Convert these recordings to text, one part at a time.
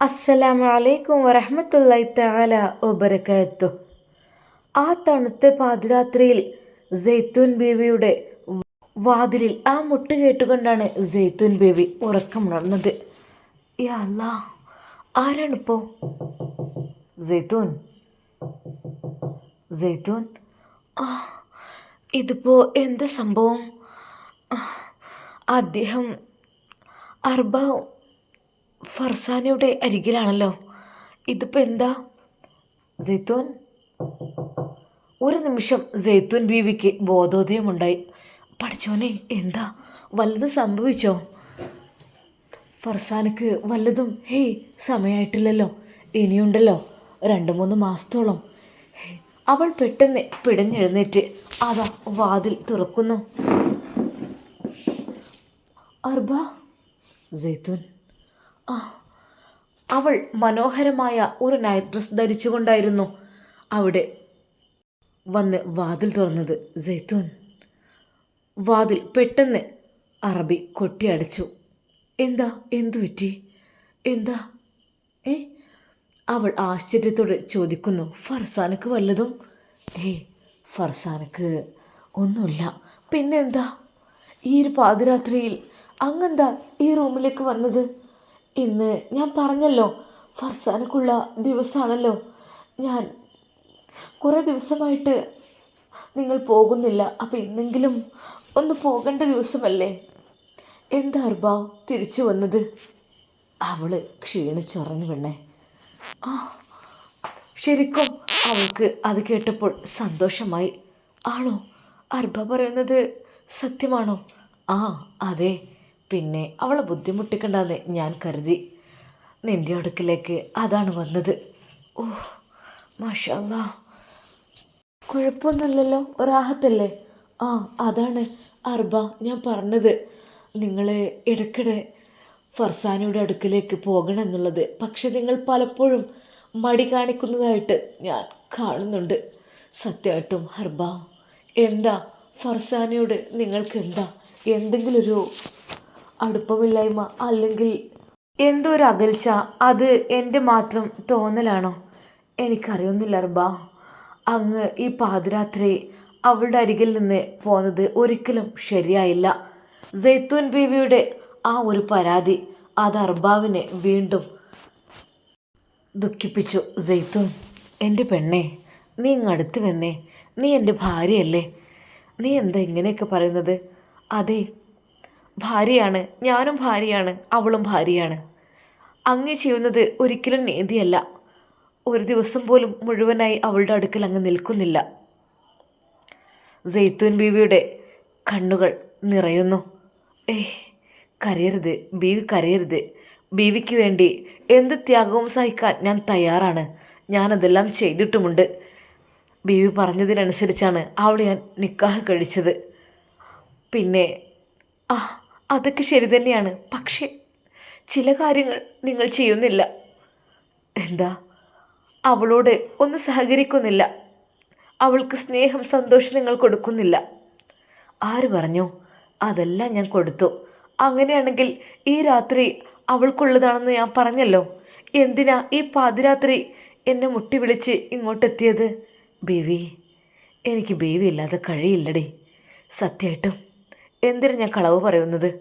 അസ്സലാമു അലൈക്കും വറഹ്മത്തുള്ളാഹി തആല വബറകാതുഹു ആ തണുത്ത പാതിരാത്രിയിൽ സെയ്ത്തൂൻ ബീവിയുടെ വാതിലിൽ ആ മുട്ട് കേട്ടുകൊണ്ടാണ് സെയ്ത്തൂൻ ബീവി ഉറക്കമുണർന്നത്. യാ ആരാണിപ്പോ സെയ്ത്തൂൻ സെയ്ത്തൂൻ ആ ഇതിപ്പോ എന്താ സംഭവം? അദ്ദേഹം അർബ ഫർസാനയുടെ അരികിലാണല്ലോ. ഇതിപ്പോൾ എന്താ? ജെയ്ത്തൂൻ ഒരു നിമിഷം ജെയ്ത്തൂൻ ബീവിക്ക് ബോധോദയമുണ്ടായി. പഠിച്ചോനെ എന്താ? വല്ലതും സംഭവിച്ചോ? ഫർസാനക്ക് വല്ലതും ഹേയ് സമയമായിട്ടില്ലല്ലോ ഇനിയുണ്ടല്ലോ രണ്ട് മൂന്ന് മാസത്തോളം. അവൾ പെട്ടെന്ന് പിടഞ്ഞെഴുന്നേറ്റ് അതാ വാതിൽ തുറക്കുന്നു. അർബ? ജെയ്ത്തൂൻ അവൾ മനോഹരമായ ഒരു നൈറ്റ് ഡ്രസ് ധരിച്ചുകൊണ്ടായിരുന്നു അവിടെ വന്ന് വാതിൽ തുറന്നത്. ജയ്തൂൻ വാതിൽ പെട്ടെന്ന് അറബി കൊട്ടിയടച്ചു എന്താ എന്തു പറ്റി? എന്താ? ഏ? അവൾ ആശ്ചര്യത്തോടെ ചോദിക്കുന്നു. ഫർസാനക്ക് വല്ലതും? ഏ ഫർസാനക്ക് ഒന്നുമില്ല. പിന്നെന്താ? ഈ ഒരു പാതിരാത്രിയിൽ അങ്ങെന്താ ഈ റൂമിലേക്ക് വന്നത്? ഇന്ന് ഞാൻ പറഞ്ഞല്ലോ ഫർസാനക്കുള്ള ദിവസമാണല്ലോ ഞാൻ കുറേ ദിവസമായിട്ട് നിങ്ങൾ പോകുന്നില്ല അപ്പോൾ ഇന്നെങ്കിലും ഒന്ന് പോകേണ്ട ദിവസമല്ലേ? എന്താ അർബാവ് തിരിച്ചു വന്നത്? അവൾ ക്ഷീണിച്ചുറങ്ങി പെണ്ണേ. ആ ശരിക്കും അവൾക്ക് അത് കേട്ടപ്പോൾ സന്തോഷമായി. ആണോ? അർബ പറയുന്നത് സത്യമാണോ? ആ അതെ. പിന്നെ അവളെ ബുദ്ധിമുട്ടിക്കണ്ടെന്ന് ഞാൻ കരുതി. നിന്റെ അടുക്കിലേക്ക് അതാണ് വന്നത്. ഓ മാഷാ കുഴപ്പമൊന്നുമില്ലല്ലോ ഒരാഹത്തല്ലേ? ആ അതാണ് അർബ ഞാൻ പറഞ്ഞത്. നിങ്ങൾ ഇടയ്ക്കിടെ ഫർസാനയുടെ അടുക്കിലേക്ക് പോകണം എന്നുള്ളത് പക്ഷെ നിങ്ങൾ പലപ്പോഴും മടി കാണിക്കുന്നതായിട്ട് ഞാൻ കാണുന്നുണ്ട്. സത്യമായിട്ടും ഹർബ എന്താ? ഫർസാനയോട് നിങ്ങൾക്ക് എന്താ എന്തെങ്കിലും ഒരു അടുപ്പമില്ലായ്മ അല്ലെങ്കിൽ എന്തോ ഒരു അകൽച്ച അത് എന്റെ മാത്രം തോന്നലാണോ? എനിക്കറിയുന്നില്ല അർബ അങ്ങ് ഈ പാതിരാത്രി അവളുടെ അരികിൽ നിന്ന് പോന്നത് ഒരിക്കലും ശരിയായില്ല. ജെയ്ത്തൂൻ ബീവിയുടെ ആ ഒരു പരാതി അത് അർബാവിനെ വീണ്ടും ദുഃഖിപ്പിച്ചു. ജെയ്ത്തൂൻ എന്റെ പെണ്ണേ നീ ഇങ്ങടുത്ത് വന്നേ. നീ എന്റെ ഭാര്യയല്ലേ. നീ എന്താ ഇങ്ങനെയൊക്കെ പറയുന്നത്? അതെ ഭാര്യയാണ് ഞാനും ഭാര്യയാണ് അവളും ഭാര്യയാണ്. അങ്ങ് ചെയ്യുന്നത് ഒരിക്കലും നീതിയല്ല. ഒരു ദിവസം പോലും മുഴുവനായി അവളുടെ അടുക്കൽ അങ്ങ് നിൽക്കുന്നില്ല. ജെയ്ത്തൂൻ ബീവിയുടെ കണ്ണുകൾ നിറയുന്നു. ഏയ് കരയരുത് ബീവി കരയരുത്. ബീവിക്ക് വേണ്ടി എന്ത് ത്യാഗവും സഹിക്കാൻ ഞാൻ തയ്യാറാണ്. ഞാനതെല്ലാം ചെയ്തിട്ടുമുണ്ട്. ബീവി പറഞ്ഞതിനനുസരിച്ചാണ് അവൾ ഞാൻ നിക്കാഹ് കഴിച്ചത്. പിന്നെ ആ അതൊക്കെ ശരി തന്നെയാണ്. പക്ഷേ ചില കാര്യങ്ങൾ നിങ്ങൾ ചെയ്യുന്നില്ല. എന്താ? അവളോട് ഒന്ന് സഹകരിക്കുന്നില്ല. അവൾക്ക് സ്നേഹം സന്തോഷം നിങ്ങൾ കൊടുക്കുന്നില്ല. ആര് പറഞ്ഞു? അതെല്ലാം ഞാൻ കൊടുത്തു. അങ്ങനെയാണെങ്കിൽ ഈ രാത്രി അവൾക്കുള്ളതാണെന്ന് ഞാൻ പറഞ്ഞല്ലോ. എന്തിനാ ഈ പാതിരാത്രി എന്നെ മുട്ടി വിളിച്ച് ഇങ്ങോട്ടെത്തിയത്? ബേവി എനിക്ക് ബേവി ഇല്ലാതെ കഴിയില്ലടി. സത്യമായിട്ടും എന്തിനാ ഞാൻ കളവ് പറയുന്നത്?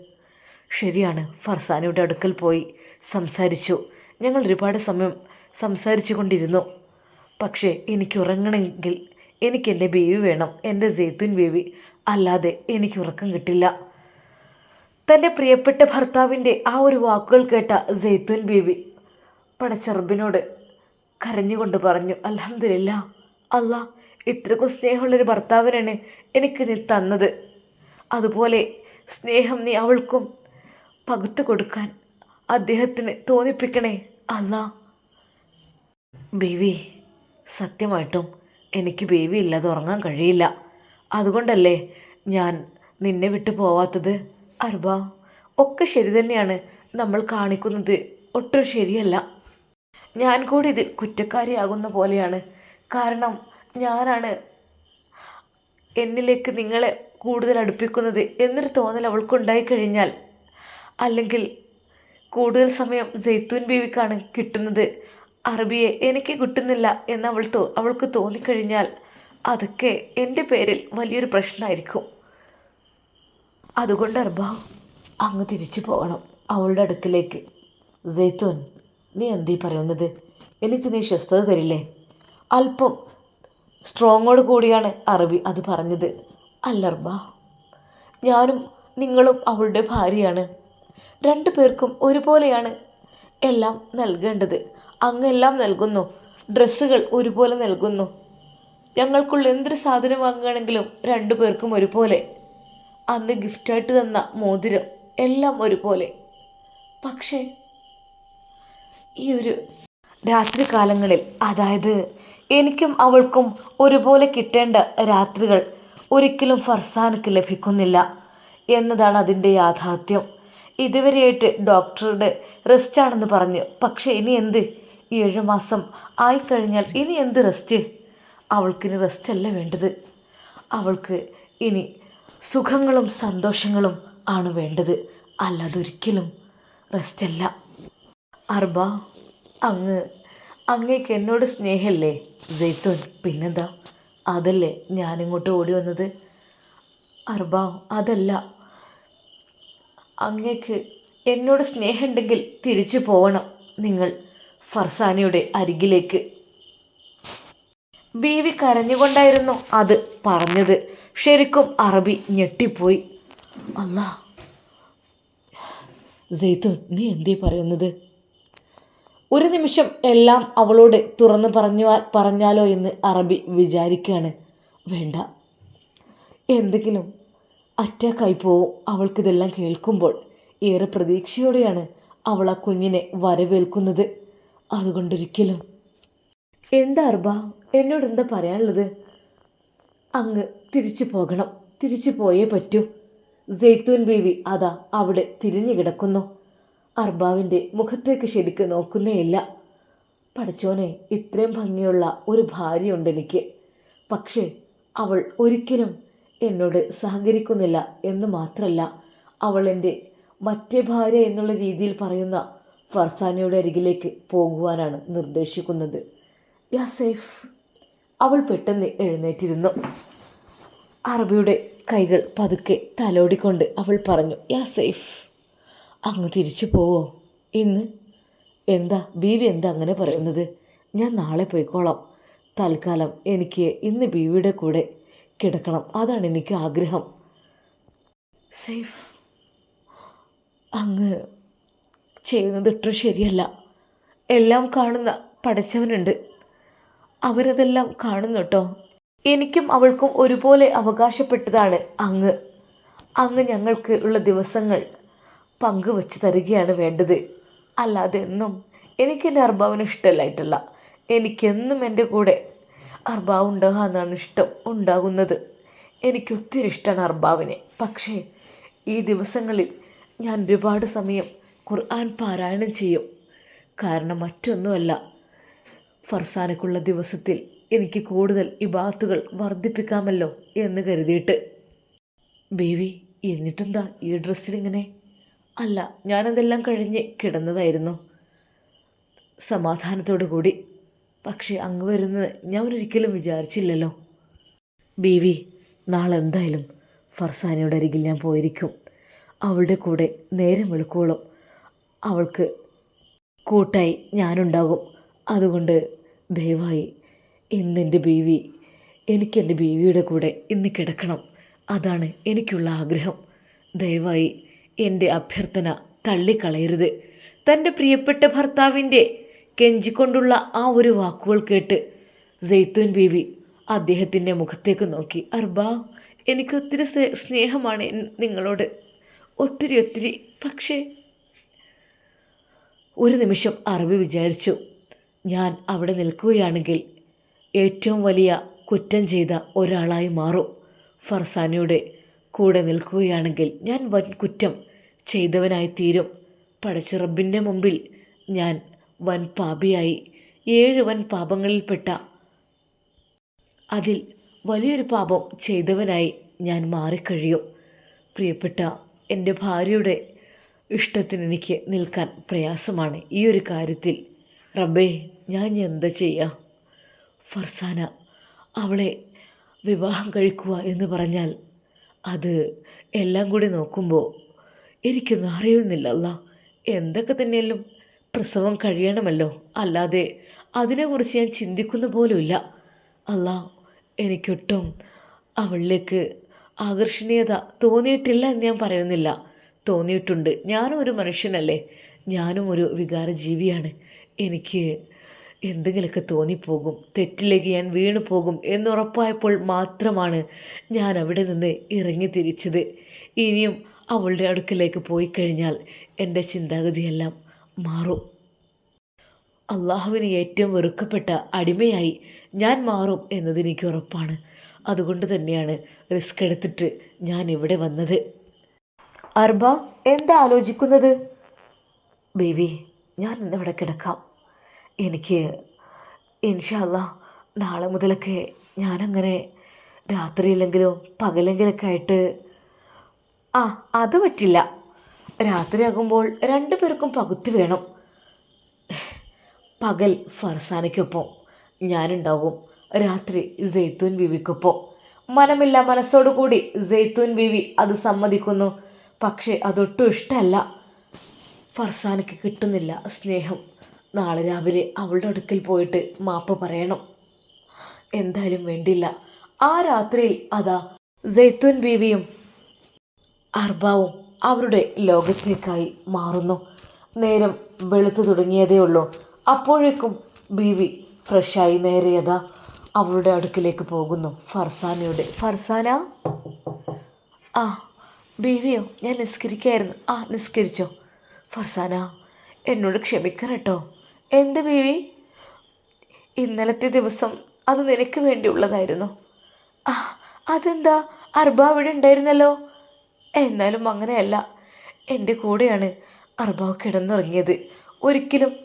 ശരിയാണ് ഫർസാനയുടെ അടുക്കൽ പോയി സംസാരിച്ചു. ഞങ്ങൾ ഒരുപാട് സമയം സംസാരിച്ചു കൊണ്ടിരുന്നു പക്ഷേ എനിക്ക് ഉറങ്ങണമെങ്കിൽ എനിക്ക് എന്റെ ബേബി വേണം എന്റെ ജെയ്ത്തുൻ ബേബി അല്ലാതെ എനിക്ക് ഉറക്കം കിട്ടില്ല. തന്റെ പ്രിയപ്പെട്ട ഭർത്താവിന്റെ ആ ഒരു വാക്കുകൾ കേട്ട ജെയ്ത്തുൻ ബേബി പടച്ചെറുബിനോട് കരഞ്ഞുകൊണ്ട് പറഞ്ഞു അലഹമില്ല അല്ല ഇത്രക്കും സ്നേഹമുള്ളൊരു ഭർത്താവിനാണ് എനിക്ക് നീ തന്നത്. അതുപോലെ സ്നേഹം നീ അവൾക്കും പകുത്തു കൊടുക്കാൻ അദ്ദേഹത്തിന് തോന്നിപ്പിക്കണേ അല്ല. ബേബി സത്യമായിട്ടും എനിക്ക് ബേബി ഇല്ലാതെ ഉറങ്ങാൻ കഴിയില്ല. അതുകൊണ്ടല്ലേ ഞാൻ നിന്നെ വിട്ടു പോവാത്തത് അർബ? ഒക്കെ ശരി തന്നെയാണ്. നമ്മൾ കാണിക്കുന്നത് ഒട്ടും ശരിയല്ല. ഞാൻ കൂടി ഇതിൽ കുറ്റക്കാരിയാകുന്ന പോലെയാണ്. കാരണം ഞാനാണ് എന്നിലേക്ക് നിങ്ങളെ കൂടുതൽ അടുപ്പിക്കുന്നത് എന്നൊരു തോന്നൽ അവൾക്കുണ്ടായി കഴിഞ്ഞാൽ അല്ലെങ്കിൽ കൂടുതൽ സമയം ജെയ്ത്തൂൻ ബീവിക്കാണ് കിട്ടുന്നത്. അറബിയെ എനിക്ക് കിട്ടുന്നില്ല എന്ന് അവൾ തോ അവൾക്ക് തോന്നിക്കഴിഞ്ഞാൽ അതൊക്കെ എന്റെ പേരിൽ വലിയൊരു പ്രശ്നമായിരിക്കും. അതുകൊണ്ട് അർബ അങ്ങ് തിരിച്ചു പോകണം അവളുടെ അടുക്കിലേക്ക്. ജെയ്ത്തൂൻ നീ എന്തീ പറയുന്നത്? എനിക്ക് നീ സ്വസ്ഥത തരില്ലേ? അല്പം സ്ട്രോങ്ങോട് കൂടിയാണ് അറബി അത് പറഞ്ഞത്. അല്ലർബ ഞാനും നിങ്ങളും അവളുടെ ഭാര്യയാണ്. രണ്ടു പേർക്കും ഒരുപോലെയാണ് എല്ലാം നൽകേണ്ടത്. അങ്ങെല്ലാം നൽകുന്നു. ഡ്രസ്സുകൾ ഒരുപോലെ നൽകുന്നു. ഞങ്ങൾക്കുള്ള എന്തൊരു സാധനം വാങ്ങുകയാണെങ്കിലും രണ്ടു പേർക്കും ഒരുപോലെ. അന്ന് ഗിഫ്റ്റായിട്ട് തന്ന മോതിരം എല്ലാം ഒരുപോലെ. പക്ഷേ ഈ ഒരു രാത്രി കാലങ്ങളിൽ അതായത് എനിക്കും അവൾക്കും ഒരുപോലെ കിട്ടേണ്ട രാത്രികൾ ഒരിക്കലും ഫർസാനക്ക് ലഭിക്കുന്നില്ല എന്നതാണ് അതിന്റെ യാഥാർത്ഥ്യം. ഇതുവരെയായിട്ട് ഡോക്ടറുടെ റെസ്റ്റ് ആണെന്ന് പറഞ്ഞു. പക്ഷേ ഇനി എന്ത്? ഏഴ് മാസം ആയിക്കഴിഞ്ഞാൽ ഇനി എന്ത് റെസ്റ്റ്? അവൾക്കിനി റെസ്റ്റ് അല്ല വേണ്ടത്. അവൾക്ക് ഇനി സുഖങ്ങളും സന്തോഷങ്ങളും ആണ് വേണ്ടത്. അല്ലാതൊരിക്കലും റെസ്റ്റ് അല്ല അർബ അങ്ങ് അങ്ങേക്ക് എന്നോട് സ്നേഹമല്ലേ ജെയ്ത്തോൻ പിന്നെന്താ? അതല്ലേ ഞാനിങ്ങോട്ട് ഓടി വന്നത്? അർബ അതല്ല. അങ്ങേക്ക് എന്നോട് സ്നേഹമുണ്ടെങ്കിൽ തിരിച്ചു പോകണം നിങ്ങൾ ഫർസാനയുടെ അരികിലേക്ക്. ബീവി കരഞ്ഞുകൊണ്ടായിരുന്നു അത് പറഞ്ഞത്. ശരിക്കും അറബി ഞെട്ടിപ്പോയി. അല്ല സെയ്ത്തു നീ എന്തേ പറയുന്നത്? ഒരു നിമിഷം എല്ലാം അവളോട് തുറന്നു പറഞ്ഞു പറഞ്ഞാലോ എന്ന് അറബി വിചാരിക്കുകയാണ് വേണ്ട. എന്തെങ്കിലും അറ്റാക്കായി പോവും അവൾക്കിതെല്ലാം കേൾക്കുമ്പോൾ. ഏറെ പ്രതീക്ഷയോടെയാണ് അവൾ ആ കുഞ്ഞിനെ വരവേൽക്കുന്നത്. അതുകൊണ്ടൊരിക്കലും. എന്താ അർബ? എന്നോട് എന്താ പറയാനുള്ളത്? അങ്ങ് തിരിച്ചു പോകണം. തിരിച്ചു പോയേ പറ്റൂ. സെയ്ത്തൂൻ ബീവി അതാ അവിടെ തിരിഞ്ഞു കിടക്കുന്നു. അർബാവിന്റെ മുഖത്തേക്ക് ശരിക്ക് നോക്കുന്നേയില്ല. പഠിച്ചോനെ ഇത്രയും ഭംഗിയുള്ള ഒരു ഭാര്യയുണ്ട് എനിക്ക്. പക്ഷേ അവൾ ഒരിക്കലും എന്നോട് സഹകരിക്കുന്നില്ല എന്ന് മാത്രമല്ല അവൾ എന്റെ മറ്റേ ഭാര്യ എന്നുള്ള രീതിയിൽ പറയുന്ന ഫർസാനയുടെ അരികിലേക്ക് പോകുവാനാണ് നിർദ്ദേശിക്കുന്നത്. യാ സേഫ് അവൾ പെട്ടെന്ന് എഴുന്നേറ്റിരുന്നു. അറബിയുടെ കൈകൾ പതുക്കെ തലോടിക്കൊണ്ട് അവൾ പറഞ്ഞു യാ സേഫ് അങ്ങ് തിരിച്ചു പോവോ? ഇന്ന്? എന്താ? ബീവി എന്താ അങ്ങനെ പറയുന്നത്? ഞാൻ നാളെ പോയിക്കോളാം. തൽക്കാലം എനിക്ക് ഇന്ന് ബീവിയുടെ കൂടെ കിടക്കണം. അതാണ് എനിക്ക് ആഗ്രഹം. സേഫ്. അങ്ങ് ചെയ്യുന്നത് ഒട്ടും ശരിയല്ല. എല്ലാം കാണുന്ന പഠിച്ചവനുണ്ട് അവരതെല്ലാം കാണുന്നുട്ടോ എനിക്കും അവൾക്കും ഒരുപോലെ അവകാശപ്പെട്ടതാണ് അങ്ങ്. അങ്ങ് ഞങ്ങൾക്ക് ഉള്ള ദിവസങ്ങൾ പങ്കുവച്ച് തരികയാണ് വേണ്ടത്. അല്ലാതെ എന്നും എനിക്ക് എന്റെ അർബാവിന് ഇഷ്ടമല്ലായിട്ടല്ല. എനിക്കെന്നും എന്റെ കൂടെ അർബാവ് ഉണ്ടാകുക എന്നാണ് ഇഷ്ടം ഉണ്ടാകുന്നത്. എനിക്കൊത്തിരി ഇഷ്ടമാണ് അർബാവിനെ. പക്ഷേ ഈ ദിവസങ്ങളിൽ ഞാൻ ഒരുപാട് സമയം ഖുർആൻ പാരായണം ചെയ്യും. കാരണം മറ്റൊന്നുമല്ല ഫർസാനക്കുള്ള ദിവസത്തിൽ എനിക്ക് കൂടുതൽ ഇബാത്തുകൾ വർദ്ധിപ്പിക്കാമല്ലോ എന്ന് കരുതിയിട്ട്. ബേബി എന്നിട്ടെന്താ ഈ ഡ്രസ്സിലിങ്ങനെ? അല്ല ഞാനതെല്ലാം കഴിഞ്ഞ് കിടന്നതായിരുന്നു. സമാധാനത്തോടു കൂടി. പക്ഷേ അങ്ങ് വരുന്നത് ഞാൻ ഒരിക്കലും വിചാരിച്ചില്ലല്ലോ. ബീവി നാളെ എന്തായാലും ഫർസാനയുടെ അരികിൽ ഞാൻ പോയിരിക്കും. അവളുടെ കൂടെ നേരം വെളുക്കോളും അവൾക്ക് കൂട്ടായി ഞാനുണ്ടാകും. അതുകൊണ്ട് ദയവായി ഇന്നെന്റെ ബീവി എനിക്കെന്റെ ബീവിയുടെ കൂടെ ഇന്ന് കിടക്കണം. അതാണ് എനിക്കുള്ള ആഗ്രഹം. ദയവായി എന്റെ അഭ്യർത്ഥന തള്ളിക്കളയരുത്. തന്റെ പ്രിയപ്പെട്ട ഭർത്താവിന്റെ കെഞ്ചിക്കൊണ്ടുള്ള ആ ഒരു വാക്കുകൾ കേട്ട് ജെയ്ത്തൂൻ ബീവി അദ്ദേഹത്തിന്റെ മുഖത്തേക്ക് നോക്കി. അർബാ എനിക്ക് ഒത്തിരി സ്നേഹമാണ് നിങ്ങളോട്. ഒത്തിരി ഒത്തിരി. പക്ഷേ ഒരു നിമിഷം അറബി വിചാരിച്ചു. ഞാൻ അവിടെ നിൽക്കുകയാണെങ്കിൽ ഏറ്റവും വലിയ കുറ്റം ചെയ്ത ഒരാളായി മാറും. ഫർസാനയുടെ കൂടെ നിൽക്കുകയാണെങ്കിൽ ഞാൻ വൻ കുറ്റം ചെയ്തവനായി തീരും പടച്ച റബ്ബിന്റെ മുമ്പിൽ ഞാൻ വൻ പാപിയായി. ഏഴ് വൻ പാപങ്ങളിൽപ്പെട്ട അതിൽ വലിയൊരു പാപം ചെയ്തവനായി ഞാൻ മാറിക്കഴിയും. പ്രിയപ്പെട്ട എന്റെ ഭാര്യയുടെ ഇഷ്ടത്തിന് എനിക്ക് നിൽക്കാൻ പ്രയാസമാണ് ഈ ഒരു കാര്യത്തിൽ. റബ്ബേ ഞാൻ എന്താ ചെയ്യുക ഫർസാന അവളെ വിവാഹം കഴിക്കുക എന്ന് പറഞ്ഞാൽ അത് എല്ലാം കൂടി നോക്കുമ്പോൾ എനിക്കൊന്നും അറിയുന്നില്ല അല്ല. എന്തൊക്കെ തന്നെയല്ലോ പ്രസവം കഴിയണമല്ലോ. അല്ലാതെ അതിനെക്കുറിച്ച് ഞാൻ ചിന്തിക്കുന്ന പോലുമില്ല. അല്ല എനിക്കൊട്ടും അവളിലേക്ക് ആകർഷണീയത തോന്നിയിട്ടില്ല എന്ന് ഞാൻ പറയുന്നില്ല. തോന്നിയിട്ടുണ്ട്. ഞാനും ഒരു മനുഷ്യനല്ലേ. ഞാനും ഒരു വികാര ജീവിയാണ് എനിക്ക് എന്തെങ്കിലുമൊക്കെ തോന്നിപ്പോകും. തെറ്റിലേക്ക് ഞാൻ വീണു പോകും എന്നുറപ്പായപ്പോൾ മാത്രമാണ് ഞാൻ അവിടെ നിന്ന് ഇറങ്ങി തിരിച്ചത്. ഇനിയും അവളുടെ അടുക്കലേക്ക് പോയി കഴിഞ്ഞാൽ എന്റെ ചിന്താഗതിയെല്ലാം മാറും. അള്ളാഹുവിന് ഏറ്റവും വെറുക്കപ്പെട്ട അടിമയായി ഞാൻ മാറും എന്നതെനിക്ക് ഉറപ്പാണ്. അതുകൊണ്ട് തന്നെയാണ് റിസ്ക് എടുത്തിട്ട് ഞാൻ ഇവിടെ വന്നത്. അർബ എന്താ ആലോചിക്കുന്നത്? ബേബി ഞാൻ ഇന്നിവിടെ കിടക്കാം. എനിക്ക് ഇൻഷല്ല നാളെ മുതലൊക്കെ ഞാനങ്ങനെ രാത്രിയില്ലെങ്കിലും പകലെങ്കിലൊക്കെ ആയിട്ട് ആ അത് പറ്റില്ല. രാത്രിയാകുമ്പോൾ രണ്ടു പേർക്കും പകുത്ത് വേണം. പകൽ ഫർസാനയ്ക്കൊപ്പം ഞാനുണ്ടാകും. രാത്രി ജെയ്ത്തൂൻ ബീവിക്കൊപ്പം. മനമില്ല മനസ്സോടുകൂടി ജെയ്ത്തൂൻ ബീവി അത് സമ്മതിക്കുന്നു. പക്ഷേ അതൊട്ടും ഇഷ്ടമല്ല. ഫർസാനയ്ക്ക് കിട്ടുന്നില്ല സ്നേഹം. നാളെ രാവിലെ അവളുടെ അടുക്കൽ പോയിട്ട് മാപ്പ് പറയണം. എന്തായാലും വേണ്ടില്ല. ആ രാത്രിയിൽ അതാ ജെയ്ത്തൂൻ ബീവിയും അർബാവും അവരുടെ ലോകത്തേക്കായി മാറുന്നു. നേരം വെളുത്തു തുടങ്ങിയതേ ഉള്ളൂ. അപ്പോഴേക്കും ബീവി ഫ്രഷായി നേരെയതാ അവളുടെ അടുക്കിലേക്ക് പോകുന്നു. ഫർസാനയുടെ ഫർസാന? ആ ബീവിയോ ഞാൻ നിസ്കരിക്കായിരുന്നു. ആ നിസ്കരിച്ചോ. ഫർസാന എന്നോട് ക്ഷമിക്കണം കേട്ടോ. എന്ത് ബീവി? ഇന്നലത്തെ ദിവസം അത് നിനക്ക് വേണ്ടിയുള്ളതായിരുന്നു ആ അതെന്താ? അർബ അവിടെ ഉണ്ടായിരുന്നല്ലോ. എന്നാലും അങ്ങനെയല്ല. എന്റെ കൂടെയാണ് അർബാവ് കിടന്നുറങ്ങിയത്. ഒരിക്കലും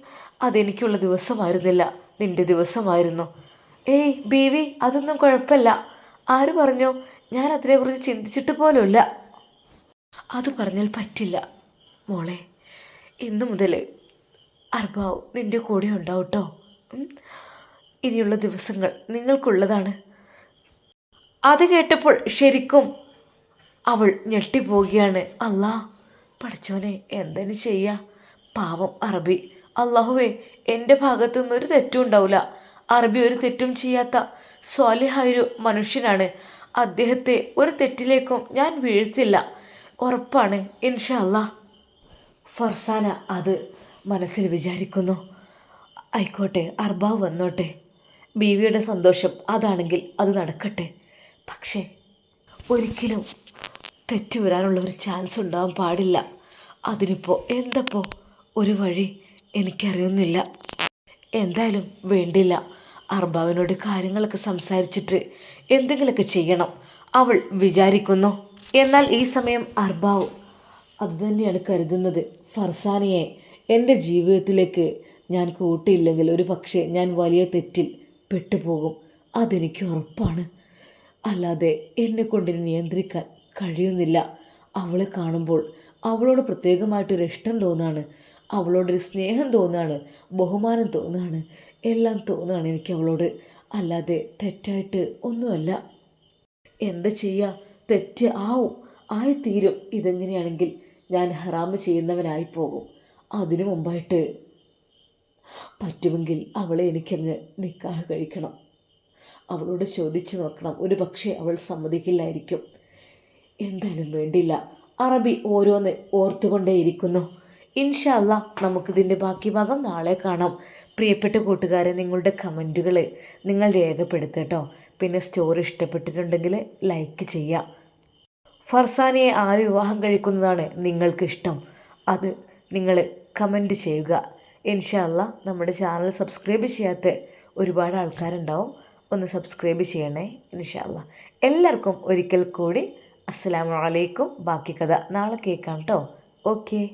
അതെനിക്കുള്ള ദിവസമായിരുന്നില്ല. നിന്റെ ദിവസമായിരുന്നു. ഏയ് ബീവി അതൊന്നും കുഴപ്പമില്ല. ആര് പറഞ്ഞു? ഞാൻ അതിനെക്കുറിച്ച് ചിന്തിച്ചിട്ട് പോലുമില്ല. അത് പറഞ്ഞാൽ പറ്റില്ല. മോളെ ഇന്നു മുതൽ അർബാവ് നിന്റെ കൂടെ ഉണ്ടാവും കേട്ടോ ഇനിയുള്ള ദിവസങ്ങൾ നിങ്ങൾക്കുള്ളതാണ്. അത് കേട്ടപ്പോൾ ശരിക്കും അവൾ ഞെട്ടിപ്പോവുകയാണ്. അല്ലാ പഠിച്ചോനെ എന്തിനു ചെയ്യാ? പാവം അറബി. അള്ളാഹുവേ എന്റെ ഭാഗത്തു നിന്നൊരു തെറ്റും ഉണ്ടാവില്ല അറബി ഒരു തെറ്റും ചെയ്യാത്ത സ്വാലിഹായൊരു മനുഷ്യനാണ്. അദ്ദേഹത്തെ ഒരു തെറ്റിലേക്കും ഞാൻ വീഴ്ത്തില്ല. ഉറപ്പാണ് ഇൻഷാ അല്ലാ ഫർസാന അത് മനസ്സിൽ വിചാരിക്കുന്നു. ആയിക്കോട്ടെ അർബാവ് വന്നോട്ടെ. ബീവിയുടെ സന്തോഷം അതാണെങ്കിൽ അത് നടക്കട്ടെ. പക്ഷേ ഒരിക്കലും തെറ്റ് വരാനുള്ള ഒരു ചാൻസ് ഉണ്ടാവാൻ പാടില്ല. അതിനിപ്പോൾ എന്തപ്പോൾ ഒരു വഴി എനിക്കറിയുന്നില്ല. എന്തായാലും വേണ്ടില്ല. അർബാവിനോട് കാര്യങ്ങളൊക്കെ സംസാരിച്ചിട്ട് എന്തെങ്കിലുമൊക്കെ ചെയ്യണം. അവൾ വിചാരിക്കുന്നു. എന്നാൽ ഈ സമയം അർബാവ് അതുതന്നെയാണ് കരുതുന്നത്. ഫർസാനിയെ എന്റെ ജീവിതത്തിലേക്ക് ഞാൻ കൂട്ടിയില്ലെങ്കിൽ ഒരു പക്ഷേ ഞാൻ വലിയ തെറ്റിൽ പെട്ടുപോകും. അതെനിക്ക് ഉറപ്പാണ്. അല്ലാതെ എന്നെ കൊണ്ട് നിയന്ത്രിക്കാൻ കഴിയുന്നില്ല. അവളെ കാണുമ്പോൾ അവളോട് പ്രത്യേകമായിട്ടൊരു ഇഷ്ടം തോന്നാണ്. അവളോടൊരു സ്നേഹം തോന്നാണ്. ബഹുമാനം തോന്നാണ്. എല്ലാം തോന്നാണ് എനിക്ക് അവളോട്. അല്ലാതെ തെറ്റായിട്ട് ഒന്നുമല്ല. എന്താ ചെയ്യുക തെറ്റ് ആവും. ആയിത്തീരും. ഇതെങ്ങനെയാണെങ്കിൽ ഞാൻ ഹറാമ് ചെയ്യുന്നവനായി പോകും. അതിനു മുമ്പായിട്ട് പറ്റുമെങ്കിൽ അവളെ എനിക്കങ്ങ് നിക്കാഹ് കഴിക്കണം. അവളോട് ചോദിച്ചു നോക്കണം. ഒരു പക്ഷേ അവൾ സമ്മതിക്കില്ലായിരിക്കും. എന്തായാലും വേണ്ടില്ല. അറബി ഓരോന്ന് ഓർത്തുകൊണ്ടേയിരിക്കുന്നു. ഇൻഷല്ല നമുക്കിതിന്റെ ബാക്കി ഭാഗം നാളെ കാണാം. പ്രിയപ്പെട്ട കൂട്ടുകാരെ നിങ്ങളുടെ കമന്റുകൾ നിങ്ങൾ രേഖപ്പെടുത്തട്ടോ. പിന്നെ സ്റ്റോറി ഇഷ്ടപ്പെട്ടിട്ടുണ്ടെങ്കിൽ ലൈക്ക് ചെയ്യാം. ഫർസാനയെ ആര് വിവാഹം കഴിക്കുന്നതാണ് നിങ്ങൾക്ക് ഇഷ്ടം? അത് നിങ്ങൾ കമന്റ് ചെയ്യുക. ഇൻഷല്ല നമ്മുടെ ചാനൽ സബ്സ്ക്രൈബ് ചെയ്യാത്ത ഒരുപാട് ആൾക്കാരുണ്ടാവും. ഒന്ന് സബ്സ്ക്രൈബ് ചെയ്യണേ ഇൻഷല്ല എല്ലാവർക്കും ഒരിക്കൽ കൂടി അസ്സലാമു അലൈക്കും. ബാക്കി കഥ നാളെ കേൾക്കാം കേട്ടോ. ഓക്കേ.